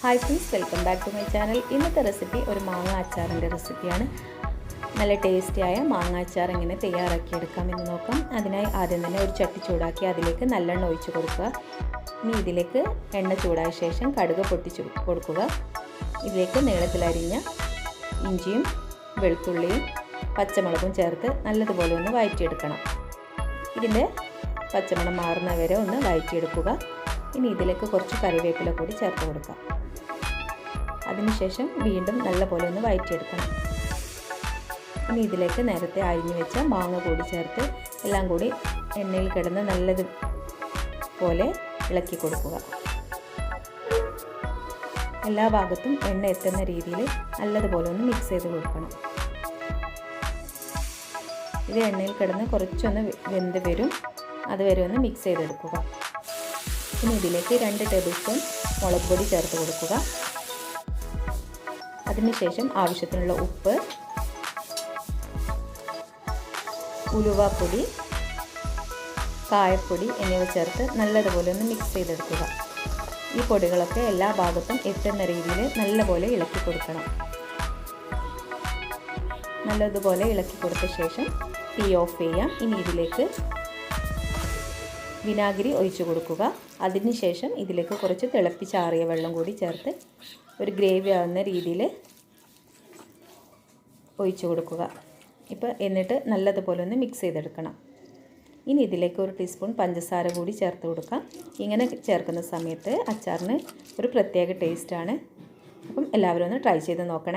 Hi friends welcome back to my channel ഇന്നത്തെ recipe ഒരു മാങ്ങ അച്ചാറിന്റെ റെസിപ്പിയാണ് നല്ല ടേസ്റ്റിയായ മാങ്ങ അച്ചാർ എങ്ങനെ തയ്യാറാക്കിയെടുക്കാം എന്ന് നോക്കാം. അതിനായി ആദ്യം തന്നെ ഒരു ചട്ടി ചൂടാക്കി അതിലേക്ക് നല്ലെണ്ണ ഒഴിച്ച് കൊടുക്കുക. ഇനി ഇതിലേക്ക് എണ്ണ ചൂടായ ശേഷം കടുക് പൊട്ടിച്ച് കൊടുക്കുക. ഇതിലേക്ക് നീളത്തിലരിഞ്ഞ ഇഞ്ചിയും വെളുത്തുള്ളിയും പച്ചമുളകും ചേർത്ത് നല്ലതുപോലെ ഒന്ന് വഴറ്റിയെടുക്കണം ഇതിന്റെ പച്ചമണം മാറുന്ന വരെ ഒന്ന് വഴറ്റിയെടുക്കുക ഇനി ഇതിലേക്ക് കുറച്ച് കറിവേപ്പില കൂടി ചേർത്ത് കൊടുക്കാം. അതിനുശേഷം വീണ്ടും നല്ലപോലെ ഒന്ന് വയറ്റിയെടുക്കണം. ഇനി ഇതിലേക്ക് നേരത്തെ അരിഞ്ഞു വെച്ച മാങ്ങ കൂടി ചേർത്ത് എല്ലാം കൂടി എണ്ണയിൽ കിടന്ന് നല്ലത് പോലെ ഇളക്കി കൊടുക്കുക. എല്ലാ ഭാഗത്തും എണ്ണ എത്തുന്ന രീതിയിൽ നല്ലതുപോലെ ഒന്ന് മിക്സ് ചെയ്ത് കൊടുക്കണം. ഇത് എണ്ണയിൽ കിടന്ന് കുറച്ചൊന്ന് വെന്ത് വരും. അതുവരെ ഒന്ന് മിക്സ് ചെയ്തെടുക്കുക. ഇനി ഇതിലേക്ക് രണ്ട് ടേബിൾ സ്പൂൺ മുളക് പൊടി ചേർത്ത് കൊടുക്കുക. അതിനുശേഷം ആവശ്യത്തിനുള്ള ഉപ്പ് ഉലുവാപ്പൊടി കായപ്പൊടി എന്നിവ ചേർത്ത് നല്ലതുപോലെ ഒന്ന് മിക്സ് ചെയ്തെടുക്കുക. ഈ പൊടികളൊക്കെ എല്ലാ ഭാഗത്തും എത്തുന്ന രീതിയിൽ നല്ലപോലെ ഇളക്കി കൊടുക്കണം. നല്ലതുപോലെ ഇളക്കി കൊടുത്ത ശേഷം തീ ഓഫ് ചെയ്യാം. ഇനി ഇതിലേക്ക് വിനാഗിരി ഒഴിച്ചു കൊടുക്കുക. അതിനുശേഷം ഇതിലേക്ക് കുറച്ച് തിളപ്പിച്ചാറിയ വെള്ളം കൂടി ചേർത്ത് ഒരു ഗ്രേവി ആവുന്ന രീതിയിൽ ഒഴിച്ചു കൊടുക്കുക. ഇപ്പോൾ എന്നിട്ട് നല്ലതുപോലെ ഒന്ന് മിക്സ് ചെയ്തെടുക്കണം. ഇനി ഇതിലേക്ക് ഒരു ടീസ്പൂൺ പഞ്ചസാര കൂടി ചേർത്ത് കൊടുക്കാം. ഇങ്ങനെ ചേർക്കുന്ന സമയത്ത് അച്ചാറിന് ഒരു പ്രത്യേക ടേസ്റ്റാണ് അപ്പം എല്ലാവരും ഒന്ന് ട്രൈ ചെയ്ത് നോക്കണേ.